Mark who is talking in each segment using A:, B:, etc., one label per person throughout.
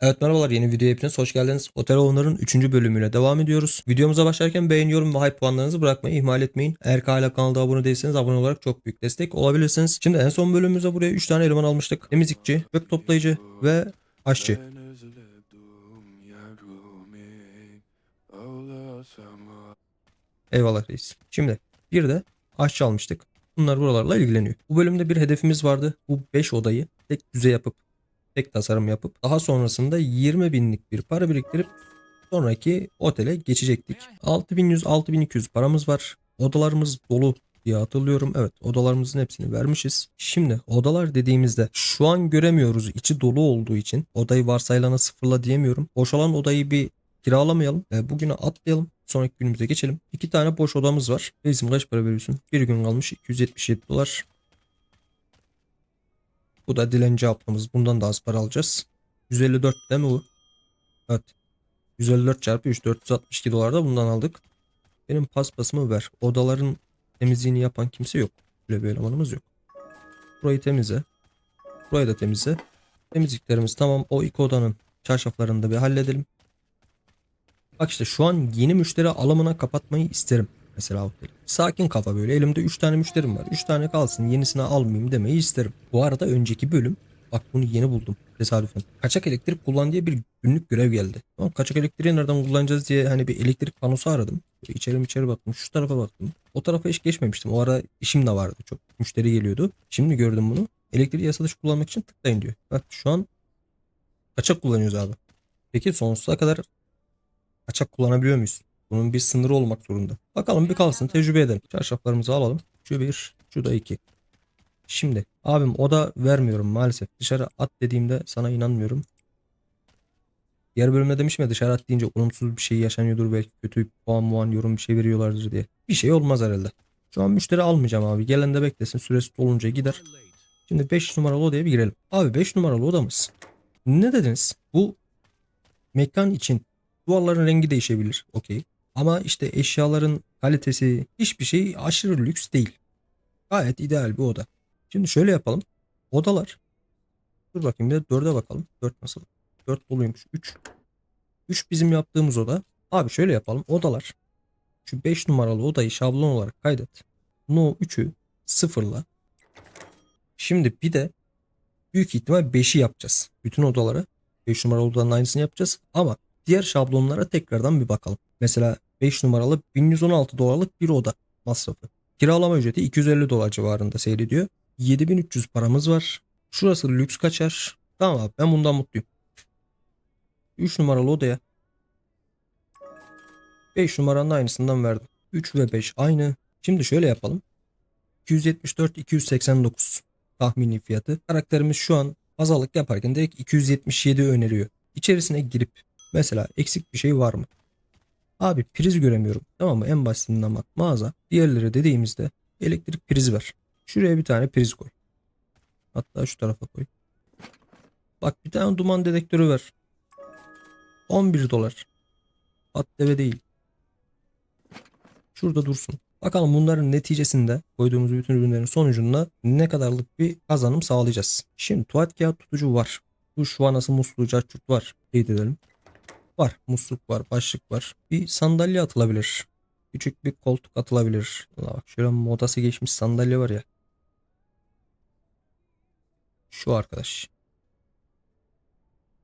A: Evet merhabalar yeni videoya hepiniz hoş geldiniz. Otel Owner'ın 3. bölümüyle devam ediyoruz. Videomuza başlarken beğeni, yorum ve hype puanlarınızı bırakmayı ihmal etmeyin. Eğer hala kanalda abone değilseniz abone olarak çok büyük destek olabilirsiniz. Şimdi en son bölümümüzde buraya 3 tane eleman almıştık. Temizlikçi, çöp toplayıcı ve aşçı. Eyvallah reis. Şimdi bir de aşçı almıştık. Bunlar buralarla ilgileniyor. Bu bölümde bir hedefimiz vardı. Bu 5 odayı tek düze yapıp tek tasarım yapıp daha sonrasında 20 binlik bir para biriktirip sonraki otele geçecektik. 6100-6200 paramız var. Odalarımız dolu diye hatırlıyorum. Evet odalarımızın hepsini vermişiz. Şimdi odalar dediğimizde şu an göremiyoruz içi dolu olduğu için odayı varsayılana sıfırla diyemiyorum. Boş olan odayı bir kiralamayalım. E, bugüne atlayalım. Sonraki günümüze geçelim. İki tane boş odamız var. Bizim kaç para veriyorsun? Bir gün kalmış 277 dolar. Bu da dilenci haftamız. Bundan da az para alacağız. 154 değil mi bu? Evet. 154 çarpı 3 462 dolar da bundan aldık. Benim paspasımı ver. Odaların temizliğini yapan kimse yok. Böyle bir elemanımız yok. Burayı temizle. Burayı da temizle. Temizliklerimiz tamam. O iki odanın çarşaflarını da bir halledelim. Bak işte şu an yeni müşteri alımına kapatmayı isterim. Mesela oteli. Sakin kafa böyle. Elimde 3 tane müşterim var. 3 tane kalsın yenisini almayayım demeyi isterim. Bu arada önceki bölüm bak bunu yeni buldum tesadüfen. Kaçak elektrik kullan diye bir günlük görev geldi. Ama kaçak elektriği nereden kullanacağız diye hani bir elektrik panosu aradım. İçeri içeri baktım. Şu tarafa baktım. O tarafa hiç geçmemiştim. O ara işim de vardı. Çok müşteri geliyordu. Şimdi gördüm bunu. Elektriği yasa dışı kullanmak için tıklayın diyor. Bak şu an kaçak kullanıyoruz abi. Peki sonsuza kadar kaçak kullanabiliyor muyuz? Bunun bir sınırı olmak zorunda. Bakalım bir kalsın tecrübe edelim. Çarşaflarımızı alalım. Şu bir, şu da iki. Şimdi abim oda vermiyorum maalesef. Dışarı at dediğimde sana inanmıyorum. Diğer bölümde demişim ya dışarı at deyince olumsuz bir şey yaşanıyordur belki kötü puan muan yorum bir şey veriyorlardır diye. Bir şey olmaz herhalde. Şu an müşteri almayacağım abi. Gelen de beklesin süresi dolunca gider. Şimdi 5 numaralı odaya bir girelim. Abi 5 numaralı odamız. Ne dediniz? Bu mekan için duvarların rengi değişebilir. Okey. Ama işte eşyaların kalitesi hiçbir şey aşırı lüks değil. Gayet ideal bir oda. Şimdi şöyle yapalım. Odalar. Dur bakayım bir de 4'e bakalım. 4 nasıl? 4 doluymuş. 3. 3 bizim yaptığımız oda. Abi şöyle yapalım. Odalar. Şu 5 numaralı odayı şablon olarak kaydet. No 3'ü sıfırla. Şimdi bir de büyük ihtimal 5'i yapacağız. Bütün odaları 5 numaralı odanın aynısını yapacağız. Ama diğer şablonlara tekrardan bir bakalım. Mesela 5 numaralı 1116 dolarlık bir oda masrafı. Kiralama ücreti 250 dolar civarında seyrediyor. 7300 paramız var. Şurası lüks kaçar. Tamam abi ben bundan mutluyum. 3 numaralı odaya 5 numaranın aynısından verdim. 3 ve 5 aynı. Şimdi şöyle yapalım. 274 289 tahmini fiyatı. Karakterimiz şu an pazarlık yaparken direkt 277 öneriyor. İçerisine girip mesela eksik bir şey var mı? Abi priz göremiyorum. Tamam mı? En basitinden bak mağaza. Diğerleri dediğimizde elektrik prizi var. Şuraya bir tane priz koy. Hatta şu tarafa koy. Bak bir tane duman dedektörü ver. 11 dolar. At deve değil. Şurada dursun. Bakalım bunların neticesinde koyduğumuz bütün ürünlerin sonucunda ne kadarlık bir kazanım sağlayacağız. Şimdi tuvalet kağıt tutucu var. Duş vanası musluğu carçurt var. Teyit edelim. Var. Musluk var. Başlık var. Bir sandalye atılabilir. Küçük bir koltuk atılabilir. Ulan bak şöyle modası geçmiş sandalye var ya. Şu arkadaş.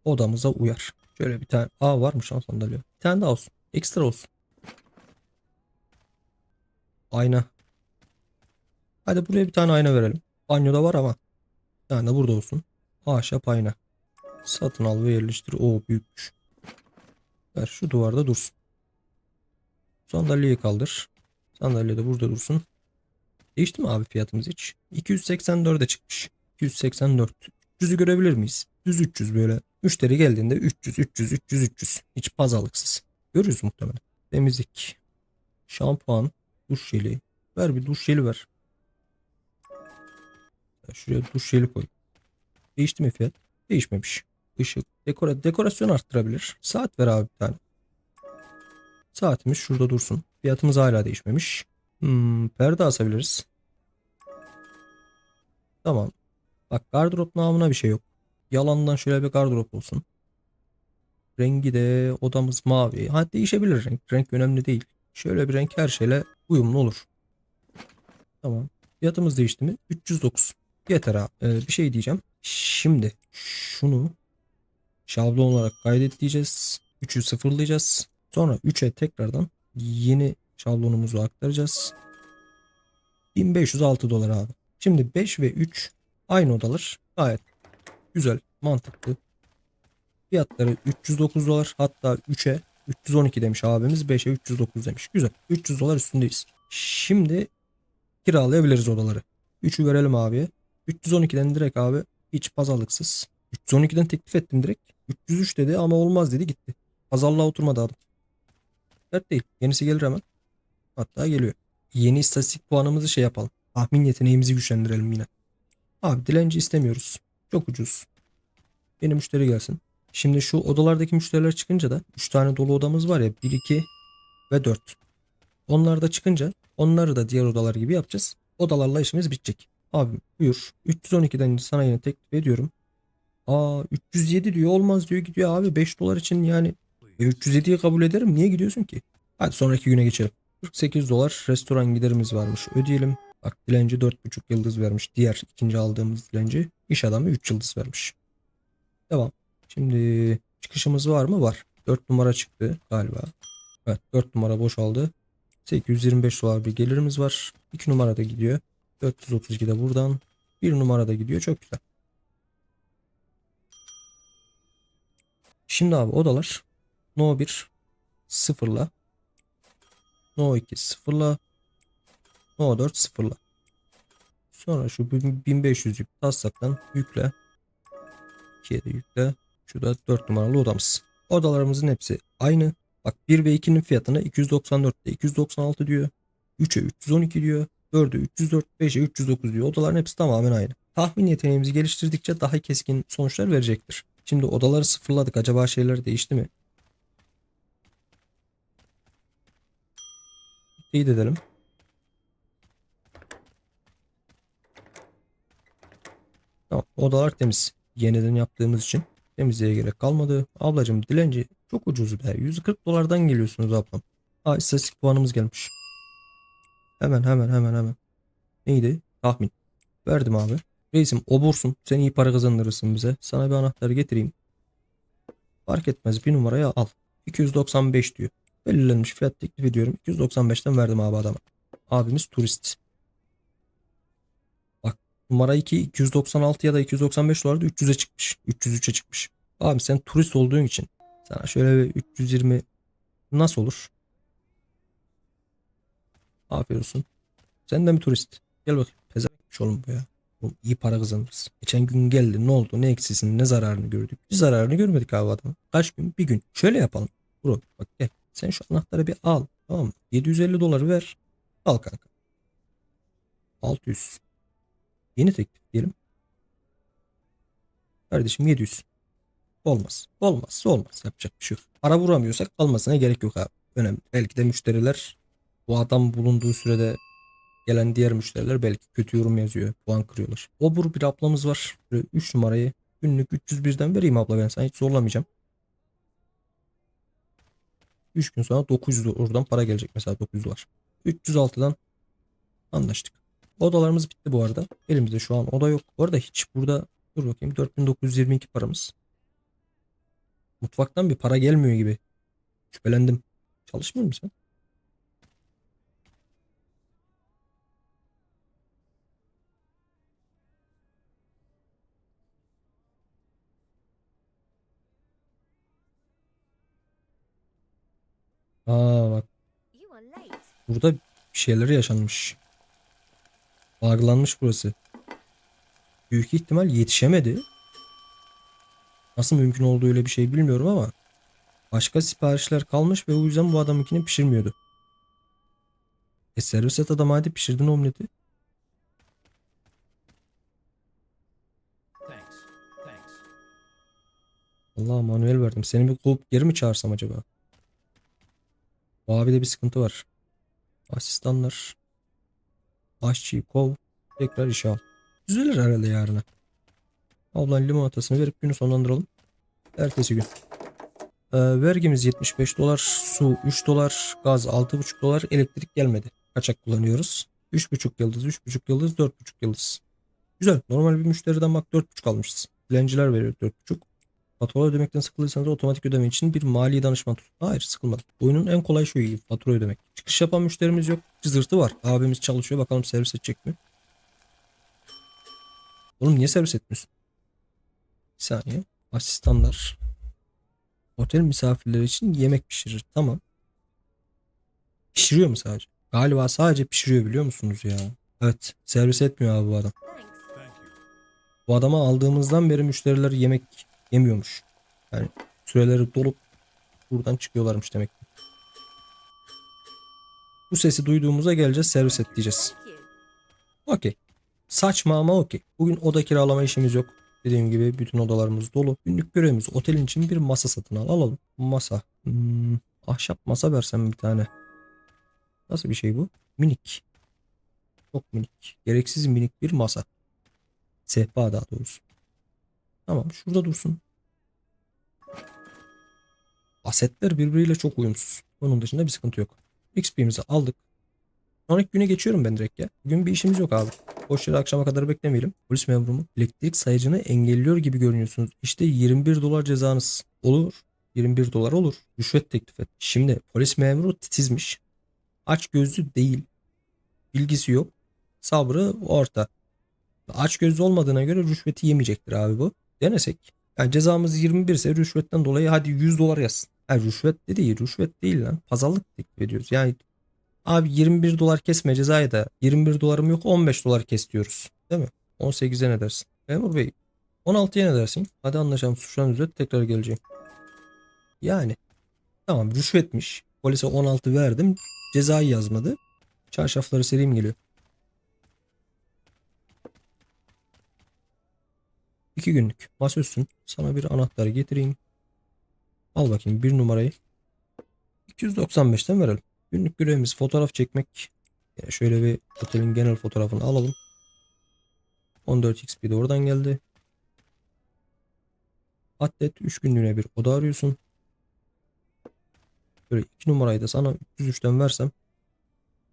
A: Odamıza uyar. Şöyle bir tane. Aa varmış lan sandalye. Bir tane daha olsun. Ekstra olsun. Ayna. Hadi buraya bir tane ayna verelim. Banyoda var ama. Bir tane de burada olsun. Ahşap ayna. Satın al ve yerleştir. Oo büyükmüş. Ver şu duvarda dursun. Sandalyeyi kaldır. Sandalye de burada dursun. Değişti mi abi fiyatımız hiç? 284'e çıkmış. 284. 300'ü görebilir miyiz? Düz 300 böyle. Müşteri geldiğinde 300, 300, 300, 300. Hiç pazarlıksız. Görürüz muhtemelen. Temizlik. Şampuan. Duş jeli. Ver bir duş jeli ver. Ya Şuraya duş jeli koy. Değişti mi fiyat? Değişmemiş. Işık. Dekora, dekorasyon arttırabilir. Saat ver abi bir tane. Saatimiz şurada dursun. Fiyatımız hala değişmemiş. Hmm, perde asabiliriz. Tamam. Bak gardırop namına bir şey yok. Yalandan şöyle bir gardırop olsun. Rengi de odamız mavi. Ha değişebilir renk. Renk önemli değil. Şöyle bir renk her şeyle uyumlu olur. Tamam. Fiyatımız değişti mi? 309. Yeter abi. Ee, bir şey diyeceğim. Şimdi şunu şablon olarak kaydet diyeceğiz. 3'ü sıfırlayacağız. Sonra 3'e tekrardan yeni şablonumuzu aktaracağız. 1506 dolar abi. Şimdi 5 ve 3 aynı odalar. Gayet güzel, mantıklı. Fiyatları 309 dolar. Hatta 3'e 312 demiş abimiz. 5'e 309 demiş. Güzel. 300 dolar üstündeyiz. Şimdi kiralayabiliriz odaları. 3'ü verelim abiye. 312'den direkt abi hiç pazarlıksız. 312'den teklif ettim direkt. 303 dedi ama olmaz dedi gitti. Pazarlığa oturmadı adam. Dert değil. Yenisi gelir hemen. Hatta geliyor. Yeni istatistik puanımızı şey yapalım. Tahmin yeteneğimizi güçlendirelim yine. Abi dilenci istemiyoruz. Çok ucuz. Yeni müşteri gelsin. Şimdi şu odalardaki müşteriler çıkınca da 3 tane dolu odamız var ya 1, 2 ve 4. Onlar da çıkınca onları da diğer odalar gibi yapacağız. Odalarla işimiz bitecek. Abi buyur. 312'den sana yine teklif ediyorum. Aa 307 diyor olmaz diyor gidiyor abi 5 dolar için yani e, 307'yi kabul ederim niye gidiyorsun ki? Hadi sonraki güne geçelim. 48 dolar restoran giderimiz varmış ödeyelim. Bak dilenci 4,5 yıldız vermiş. Diğer ikinci aldığımız dilenci iş adamı 3 yıldız vermiş. Devam. Şimdi çıkışımız var mı? Var. 4 numara çıktı galiba. Evet 4 numara boşaldı. 825 dolar bir gelirimiz var. 2 numara da gidiyor. 432 de buradan. 1 numara da gidiyor. Çok güzel. Şimdi abi odalar No 1 sıfırla No 2 sıfırla No 4 sıfırla. Sonra şu 1500'lük taslaktan yükle. 2'ye de yükle. Şu da 4 numaralı odamız. Odalarımızın hepsi aynı. Bak 1 ve 2'nin fiyatını 294'te 296 diyor. 3'e 312 diyor. 4'e 304, 5'e 309 diyor. Odaların hepsi tamamen aynı. Tahmin yeteneğimizi geliştirdikçe daha keskin sonuçlar verecektir. Şimdi odaları sıfırladık. Acaba şeyler değişti mi? Teyit edelim. Tamam, odalar temiz. Yeniden yaptığımız için temizliğe gerek kalmadı. Ablacım dilenci çok ucuz be. 140 dolardan geliyorsunuz ablam. Aa istatistik puanımız gelmiş. Hemen hemen hemen hemen. Neydi? Tahmin. Verdim abi. Reisim obursun. Sen iyi para kazandırırsın bize. Sana bir anahtar getireyim. Fark etmez bir numaraya al. 295 diyor. Belirlenmiş fiyat teklif ediyorum. 295'ten verdim abi adama. Abimiz turist. Bak numara 2 296 ya da 295 dolarda 300'e çıkmış. 303'e çıkmış. Abi sen turist olduğun için sana şöyle bir 320 nasıl olur? Aferin olsun. Sen de mi turist? Gel bakayım. Pezevenk oğlum bu ya. İyi para kazanırız. Geçen gün geldi ne oldu ne eksisini ne zararını gördük. Bir zararını görmedik abi adamın. Kaç gün? Bir gün. Şöyle yapalım. Bro bak gel. Sen şu anahtarı bir al. Tamam mı? 750 doları ver. Al kanka. 600. Yeni teklif diyelim. Kardeşim 700. Olmaz. Olmaz. Olmaz. Yapacak bir şey yok. Para vuramıyorsak almasına gerek yok abi. Önemli. Belki de müşteriler bu adam bulunduğu sürede gelen diğer müşteriler belki kötü yorum yazıyor. Puan kırıyorlar. Obur bir ablamız var. 3 numarayı günlük 301'den vereyim abla ben sana hiç zorlamayacağım. 3 gün sonra 900 oradan para gelecek mesela 900 dolar. 306'dan anlaştık. Odalarımız bitti bu arada. Elimizde şu an oda yok. Bu arada hiç burada dur bakayım 4922 paramız. Mutfaktan bir para gelmiyor gibi. Şüphelendim. Çalışmıyor musun sen? Aa bak burada bir şeyler yaşanmış. Bağlanmış burası. Büyük ihtimal yetişemedi. Nasıl mümkün olduğu öyle bir şey bilmiyorum ama başka siparişler kalmış ve o yüzden bu adamınkini pişirmiyordu. E servis et adam hadi pişirdin omleti. Allah manuel verdim. Seni bir kovup geri mi çağırsam acaba? Bu abide bir sıkıntı var. Asistanlar. Aşçıyı kov. Tekrar işe al. Düzelir herhalde yarına. Ablan limonatasını verip günü sonlandıralım. Ertesi gün. Ee, vergimiz 75 dolar, su 3 dolar, gaz 6,5 dolar, elektrik gelmedi. Kaçak kullanıyoruz. 3,5 yıldız, 3,5 yıldız, 4,5 yıldız. Güzel. Normal bir müşteriden bak 4,5 almışız. Dilenciler veriyor 4,5. Fatura ödemekten sıkıldıysanız otomatik ödeme için bir mali danışman tutun. Hayır sıkılmadım. Oyunun en kolay şu iyi. Fatura ödemek. Çıkış yapan müşterimiz yok. Cızırtı var. Abimiz çalışıyor. Bakalım servis edecek mi? Oğlum niye servis etmiyorsun? Bir saniye. Asistanlar. Otel misafirleri için yemek pişirir. Tamam. Pişiriyor mu sadece? Galiba sadece pişiriyor biliyor musunuz ya? Evet. Servis etmiyor abi bu adam. Bu adama aldığımızdan beri müşteriler yemek yemiyormuş. Yani süreleri dolup buradan çıkıyorlarmış demek. ki. Bu sesi duyduğumuza geleceğiz servis et diyeceğiz. Okey. Saçma ama okey. Bugün oda kiralama işimiz yok. Dediğim gibi bütün odalarımız dolu. Günlük görevimiz otelin için bir masa satın al. Alalım. Masa. Hmm, ahşap masa versem bir tane. Nasıl bir şey bu? Minik. Çok minik. Gereksiz minik bir masa. Sehpa daha doğrusu. Tamam şurada dursun. Asetler birbiriyle çok uyumsuz. Onun dışında bir sıkıntı yok. XP'mizi aldık. Sonraki güne geçiyorum ben direkt ya. Bugün bir işimiz yok abi. Boş yere akşama kadar beklemeyelim. Polis memuru mu? Elektrik sayacını engelliyor gibi görünüyorsunuz. İşte 21 dolar cezanız. Olur. 21 dolar olur. Rüşvet teklif et. Şimdi polis memuru titizmiş. Aç gözlü değil. Bilgisi yok. Sabrı orta. Aç gözlü olmadığına göre rüşveti yemeyecektir abi bu. Denesek. Yani cezamız 21 ise rüşvetten dolayı hadi 100 dolar yazsın. Ha, rüşvet de değil. Rüşvet değil lan. Pazarlık teklif ediyoruz. Yani abi 21 dolar kesme cezayı da 21 dolarım yok 15 dolar kes diyoruz. Değil mi? 18'e ne dersin? Memur Bey 16'ya ne dersin? Hadi anlaşalım suçlan ücret tekrar geleceğim. Yani tamam rüşvetmiş. Polise 16 verdim. Cezayı yazmadı. Çarşafları sereyim geliyor. İki günlük. Masaüstün. Sana bir anahtar getireyim. Al bakayım bir numarayı. 295'ten verelim. Günlük görevimiz fotoğraf çekmek. Yani şöyle bir otelin genel fotoğrafını alalım. 14 XP de oradan geldi. Atlet 3 günlüğüne bir oda arıyorsun. Böyle 2 numarayı da sana 303'ten versem.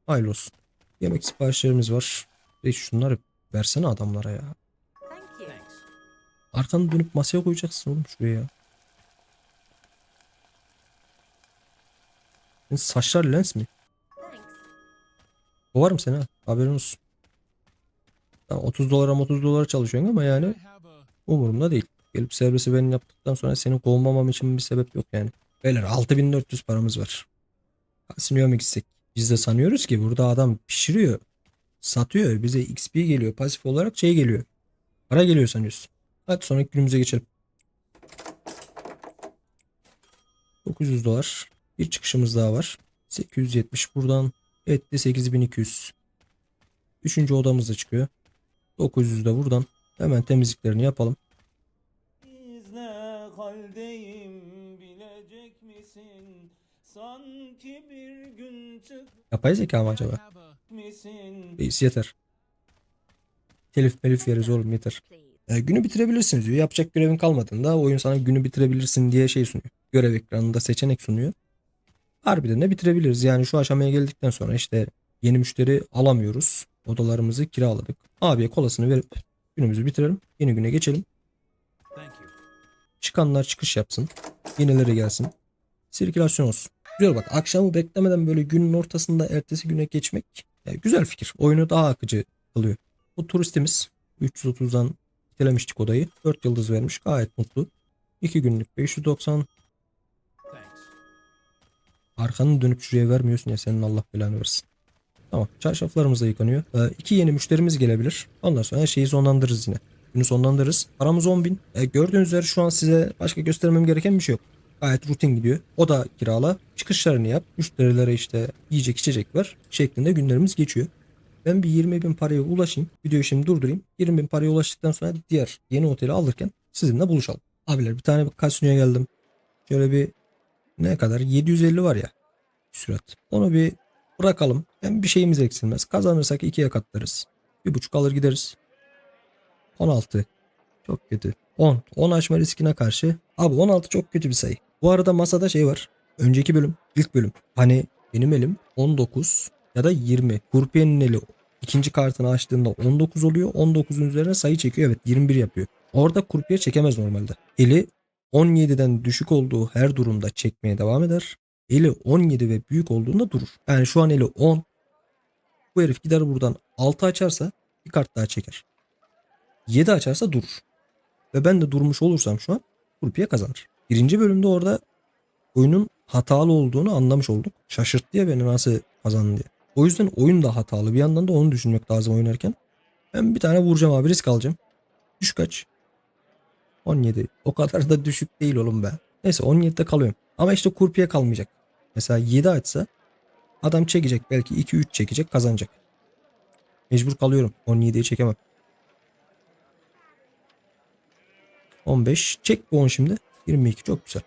A: Hayırlı olsun. Yemek siparişlerimiz var. Ve şunları versene adamlara ya. Arkanı dönüp masaya koyacaksın oğlum şuraya ya. Saçlar lens mi? Kovarım seni ha. Haberin olsun. Tamam, 30 dolara 30 dolara çalışıyorsun ama yani umurumda değil. Gelip servisi benim yaptıktan sonra seni kovmamam için bir sebep yok yani. Beyler 6400 paramız var. Kasinoya mı gitsek? Biz de sanıyoruz ki burada adam pişiriyor. Satıyor. Bize XP geliyor. Pasif olarak şey geliyor. Para geliyor sanıyorsun. Hadi sonraki günümüze geçelim. 900 dolar. Bir çıkışımız daha var. 870 buradan. Etti 8200. Üçüncü odamız da çıkıyor. 900 de buradan. Hemen temizliklerini yapalım.
B: İzle haldeyim bilecek misin? Sanki bir gün çık
A: Yapay zeka mı acaba? Reis yeter. Telif melif yeriz oğlum yeter. E, günü bitirebilirsiniz diyor. Yapacak görevin kalmadığında oyun sana günü bitirebilirsin diye şey sunuyor. Görev ekranında seçenek sunuyor. Harbiden de bitirebiliriz. Yani şu aşamaya geldikten sonra işte yeni müşteri alamıyoruz. Odalarımızı kiraladık. Abiye kolasını verip günümüzü bitirelim. Yeni güne geçelim. Çıkanlar çıkış yapsın. Yenileri gelsin. Sirkülasyon olsun. Güzel bak akşamı beklemeden böyle günün ortasında ertesi güne geçmek ya güzel fikir. Oyunu daha akıcı kılıyor. Bu turistimiz 330'dan itelemiştik odayı. 4 yıldız vermiş. Gayet mutlu. 2 günlük 590. Arkanı dönüp şuraya vermiyorsun ya senin Allah belanı versin. Tamam. Çarşaflarımız da yıkanıyor. Ee, iki yeni müşterimiz gelebilir. Ondan sonra her şeyi sonlandırırız yine. Günü sonlandırırız. Paramız 10 bin. Ee, gördüğünüz üzere şu an size başka göstermem gereken bir şey yok. Gayet rutin gidiyor. O da kirala. Çıkışlarını yap. Müşterilere işte yiyecek içecek ver. Şeklinde günlerimiz geçiyor. Ben bir 20 bin paraya ulaşayım. Videoyu şimdi durdurayım. 20 bin paraya ulaştıktan sonra diğer yeni oteli alırken sizinle buluşalım. Abiler bir tane kasinoya geldim. Şöyle bir ne kadar 750 var ya sürat. Onu bir bırakalım. Hem bir şeyimiz eksilmez. Kazanırsak ikiye katlarız. Bir buçuk alır gideriz. 16. Çok kötü. 10. 10 açma riskine karşı. Abi 16 çok kötü bir sayı. Bu arada masada şey var. Önceki bölüm, ilk bölüm. Hani benim elim 19 ya da 20. Kurpiyenin eli ikinci kartını açtığında 19 oluyor. 19'un üzerine sayı çekiyor. Evet 21 yapıyor. Orada kurpiye çekemez normalde. Eli 17'den düşük olduğu her durumda çekmeye devam eder. Eli 17 ve büyük olduğunda durur. Yani şu an eli 10. Bu herif gider buradan 6 açarsa bir kart daha çeker. 7 açarsa durur. Ve ben de durmuş olursam şu an kurpiye kazanır. Birinci bölümde orada oyunun hatalı olduğunu anlamış olduk. Şaşırttı ya beni nasıl kazandı diye. O yüzden oyun da hatalı. Bir yandan da onu düşünmek lazım oynarken. Ben bir tane vuracağım abi risk alacağım. Düşük kaç? 17. O kadar da düşük değil oğlum be. Neyse 17'de kalıyorum. Ama işte kurpiye kalmayacak. Mesela 7 açsa adam çekecek. Belki 2-3 çekecek kazanacak. Mecbur kalıyorum. 17'yi çekemem. 15. Çek bu 10 şimdi. 22 çok güzel.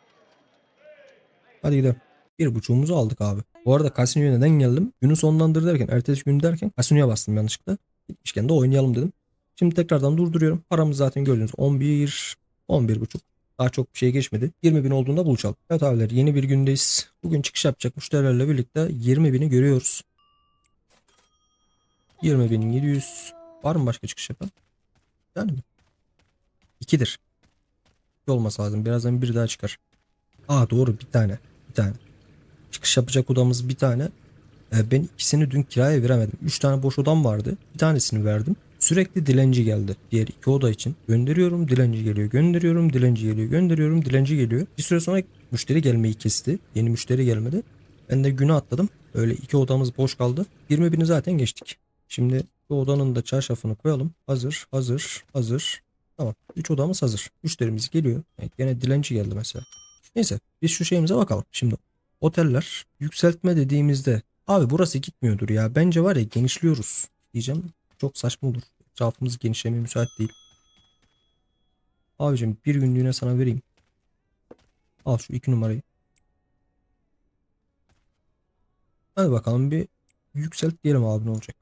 A: Hadi gidelim. Bir buçuğumuzu aldık abi. Bu arada kasinoya neden geldim? Günü sonlandır derken, ertesi gün derken kasinoya bastım yanlışlıkla. Gitmişken de oynayalım dedim. Şimdi tekrardan durduruyorum. Paramız zaten gördüğünüz 11, 11 buçuk. Daha çok bir şey geçmedi. 20 bin olduğunda buluşalım. Evet abiler yeni bir gündeyiz. Bugün çıkış yapacak müşterilerle birlikte 20 bini görüyoruz. 20 bin 700. Var mı başka çıkış yapan? Yani mi? 2'dir. olması lazım. Birazdan bir daha çıkar. Aa doğru bir tane. Bir tane. Çıkış yapacak odamız bir tane. Ee, ben ikisini dün kiraya veremedim. Üç tane boş odam vardı. Bir tanesini verdim. Sürekli dilenci geldi. Diğer iki oda için. Gönderiyorum dilenci geliyor. Gönderiyorum dilenci geliyor. Gönderiyorum dilenci geliyor. Bir süre sonra müşteri gelmeyi kesti. Yeni müşteri gelmedi. Ben de günü atladım. Öyle iki odamız boş kaldı. 20 bini zaten geçtik. Şimdi bu odanın da çarşafını koyalım. Hazır, hazır, hazır. Tamam. 3 odamız hazır. Müşterimiz geliyor. Evet, gene dilenci geldi mesela. Neyse biz şu şeyimize bakalım. Şimdi oteller yükseltme dediğimizde abi burası gitmiyordur ya. Bence var ya genişliyoruz diyeceğim. Çok saçma olur. Etrafımız genişlemeye müsait değil. Abicim bir günlüğüne sana vereyim. Al şu iki numarayı. Hadi bakalım bir yükselt diyelim abi ne olacak.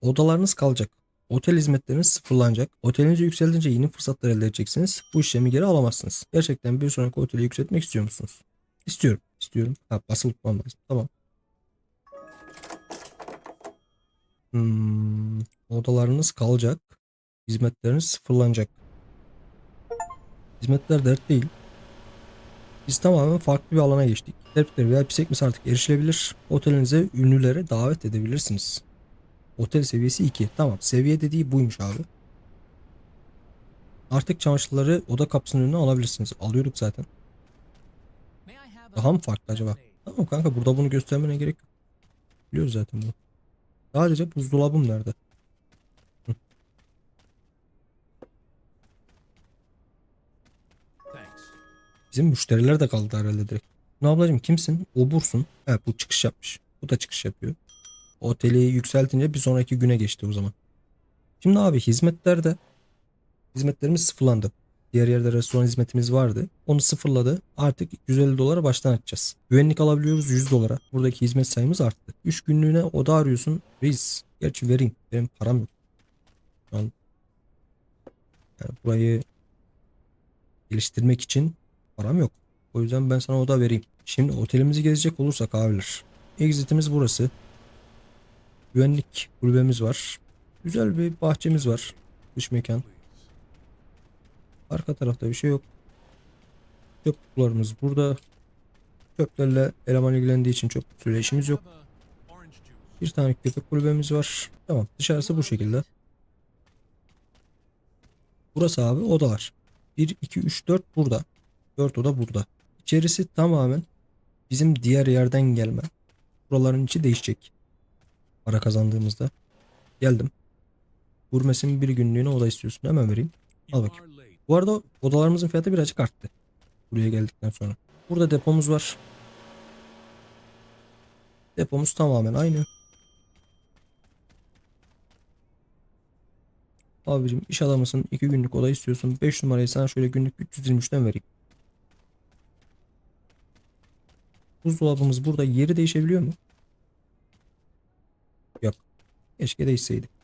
A: Odalarınız kalacak. Otel hizmetleriniz sıfırlanacak. Otelinizi yükselince yeni fırsatlar elde edeceksiniz. Bu işlemi geri alamazsınız. Gerçekten bir sonraki oteli yükseltmek istiyor musunuz? İstiyorum. İstiyorum. Ha, basılı tutmam lazım. Tamam. Hmm, odalarınız kalacak. Hizmetleriniz sıfırlanacak. Hizmetler dert değil. Biz tamamen farklı bir alana geçtik. Tebrikler VIP sekmesi artık erişilebilir. Otelinize ünlülere davet edebilirsiniz. Otel seviyesi 2. Tamam. Seviye dediği buymuş abi. Artık çamaşırları oda kapısının önüne alabilirsiniz. Alıyorduk zaten. Daha mı farklı acaba? Tamam kanka burada bunu göstermene gerek yok. Biliyoruz zaten bunu. Sadece buzdolabım nerede? Bizim müşteriler de kaldı herhalde direkt. Ne ablacım kimsin? Obursun. Evet bu çıkış yapmış. Bu da çıkış yapıyor. Oteli yükseltince bir sonraki güne geçti o zaman. Şimdi abi hizmetlerde hizmetlerimiz sıfırlandı. Diğer yerde restoran hizmetimiz vardı. Onu sıfırladı. Artık 150 dolara baştan açacağız. Güvenlik alabiliyoruz 100 dolara. Buradaki hizmet sayımız arttı. 3 günlüğüne oda arıyorsun. Reis. Gerçi vereyim. Benim param yok. Şu an yani burayı geliştirmek için param yok. O yüzden ben sana oda vereyim. Şimdi otelimizi gezecek olursak abiler. Exit'imiz burası. Güvenlik kulübemiz var. Güzel bir bahçemiz var. Dış mekan. Arka tarafta bir şey yok. Çöp burada. Çöplerle eleman ilgilendiği için çöp kutuyla işimiz yok. Bir tane köpek kulübemiz var. Tamam dışarısı bu şekilde. Burası abi odalar. 1, 2, 3, 4 burada. 4 oda burada. İçerisi tamamen bizim diğer yerden gelme. Buraların içi değişecek. Para kazandığımızda. Geldim. Gurmesin bir günlüğüne oda istiyorsun. Hemen vereyim. Al bakayım. Bu arada odalarımızın fiyatı birazcık arttı. Buraya geldikten sonra. Burada depomuz var. Depomuz tamamen aynı. Abicim iş adamısın 2 günlük oda istiyorsun. 5 numarayı sana şöyle günlük 323'ten vereyim. Buzdolabımız burada yeri değişebiliyor mu? Yok. Keşke değişseydi.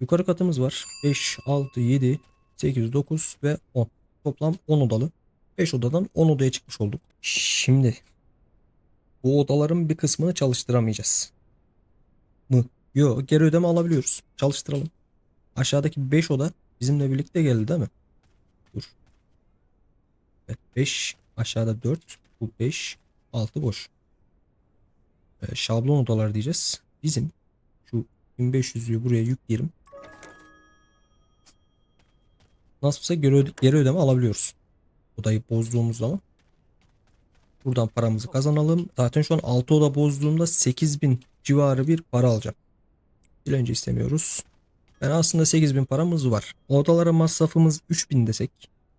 A: Yukarı katımız var. 5, 6, 7, 8, 9 ve 10. Toplam 10 odalı. 5 odadan 10 odaya çıkmış olduk. Şimdi bu odaların bir kısmını çalıştıramayacağız. Mı? Yok geri ödeme alabiliyoruz. Çalıştıralım. Aşağıdaki 5 oda bizimle birlikte geldi değil mi? Dur. Evet 5 aşağıda 4 bu 5 6 boş. Ee, şablon odalar diyeceğiz. Bizim şu 1500'lüğü buraya yükleyelim. Nasılsa geri, geri ödeme alabiliyoruz. Odayı bozduğumuz zaman. Buradan paramızı kazanalım. Zaten şu an 6 oda bozduğumda 8000 civarı bir para alacağım. Dilenci istemiyoruz. Yani aslında 8000 paramız var. Odalara masrafımız 3000 desek.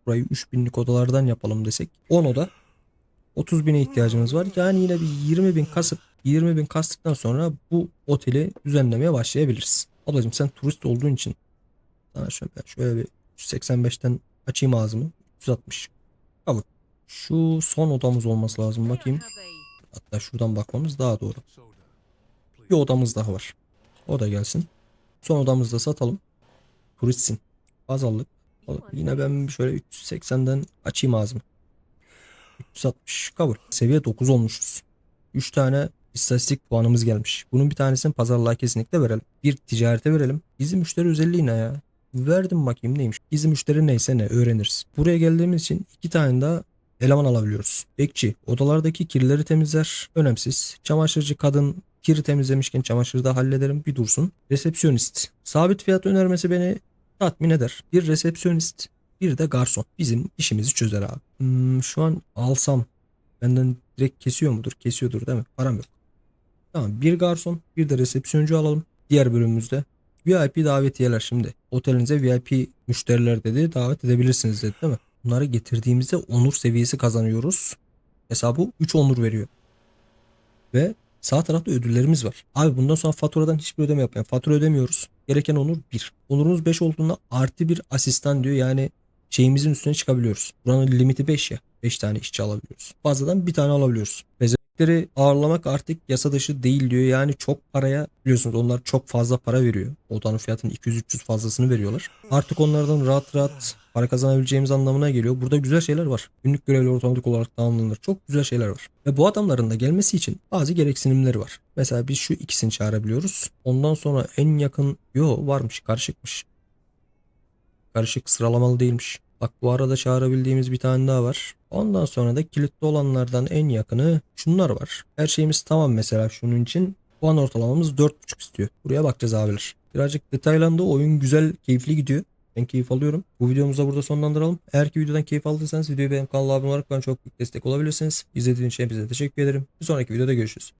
A: Burayı 3000'lik odalardan yapalım desek. 10 oda 30 bine ihtiyacımız var. Yani yine bir 20 bin kasıp 20 bin kastıktan sonra bu oteli düzenlemeye başlayabiliriz. Ablacığım sen turist olduğun için sana şöyle, şöyle bir 185'ten açayım ağzımı. 160. Kabul. Şu son odamız olması lazım. Bakayım. Hatta şuradan bakmamız daha doğru. Bir odamız daha var. O da gelsin. Son odamızı da satalım. Turistsin. Pazarlık. Yine ben şöyle 380'den açayım ağzımı. 360 kabul. Seviye 9 olmuşuz. 3 tane istatistik puanımız gelmiş. Bunun bir tanesini pazarlığa kesinlikle verelim. Bir ticarete verelim. Bizim müşteri özelliği ne ya? Verdim bakayım neymiş. Bizim müşteri neyse ne öğreniriz. Buraya geldiğimiz için iki tane daha eleman alabiliyoruz. Bekçi odalardaki kirleri temizler. Önemsiz. Çamaşırcı kadın kiri temizlemişken çamaşırı da hallederim bir dursun. Resepsiyonist. Sabit fiyat önermesi beni tatmin eder. Bir resepsiyonist bir de garson. Bizim işimizi çözer abi. Hmm, şu an alsam benden direkt kesiyor mudur? Kesiyordur değil mi? Param yok. Tamam bir garson bir de resepsiyoncu alalım. Diğer bölümümüzde VIP davetiyeler şimdi. Otelinize VIP müşteriler dedi davet edebilirsiniz dedi değil mi? Bunları getirdiğimizde onur seviyesi kazanıyoruz. Hesabı 3 onur veriyor. Ve sağ tarafta ödüllerimiz var. Abi bundan sonra faturadan hiçbir ödeme yapmayın. Fatura ödemiyoruz. Gereken onur 1. Onurumuz 5 olduğunda artı bir asistan diyor. Yani şeyimizin üstüne çıkabiliyoruz. Buranın limiti 5 ya. 5 tane işçi alabiliyoruz. Fazladan bir tane alabiliyoruz. Bezekleri ağırlamak artık yasa dışı değil diyor. Yani çok paraya biliyorsunuz onlar çok fazla para veriyor. Odanın fiyatının 200-300 fazlasını veriyorlar. Artık onlardan rahat rahat para kazanabileceğimiz anlamına geliyor. Burada güzel şeyler var. Günlük görevler otomatik olarak tamamlanır. Çok güzel şeyler var. Ve bu adamların da gelmesi için bazı gereksinimleri var. Mesela biz şu ikisini çağırabiliyoruz. Ondan sonra en yakın yo varmış karışıkmış. Karışık sıralamalı değilmiş. Bak bu arada çağırabildiğimiz bir tane daha var. Ondan sonra da kilitli olanlardan en yakını şunlar var. Her şeyimiz tamam mesela şunun için. Puan ortalamamız 4.5 istiyor. Buraya bakacağız abiler. Birazcık detaylandı. Oyun güzel, keyifli gidiyor. Ben keyif alıyorum. Bu videomuzu da burada sonlandıralım. Eğer ki videodan keyif aldıysanız videoyu beğenip kanala abone olarak bana çok büyük destek olabilirsiniz. İzlediğiniz için hepinize teşekkür ederim. Bir sonraki videoda görüşürüz.